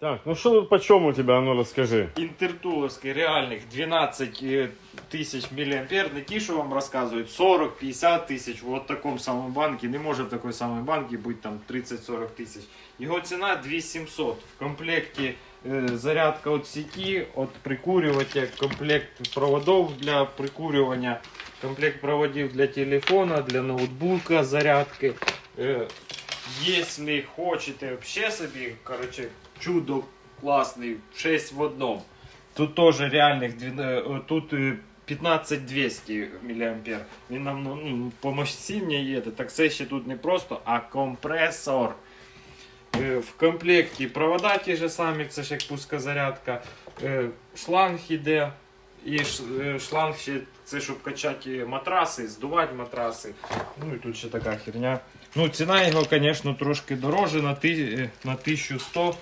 Так, ну что по чому у тебя, ну расскажи. Інтертуловський реальних 12 е, тисяч міліампер, не ті, що вам розказують, 40-50 тисяч, в от такому самому банку, не може в такої самої банки бути там 30-40 тисяч. Його ціна 2700. В комплекті е, зарядка від сеті, від прикурювача, комплект проводів для прикурювання, комплект проводів для телефона, для ноутбука, зарядки. Если хочете вообще собі, короче, чудо классный, 6 в одном. Тут тоже реальных, е, тут е, 15200 мА. Він нам ну, по мощінні є, так це ще тут не просто, а компресор. Е, В комплекті провода ті ж самі, це ж як пускозарядка. Е, Шланг іде. І е, шланг ще це щоб качати матраси, здувати матраси. Ну і тут ще така херня. Ну, ціна його, звісно, трошки дороже на, ти, е, на 1100 за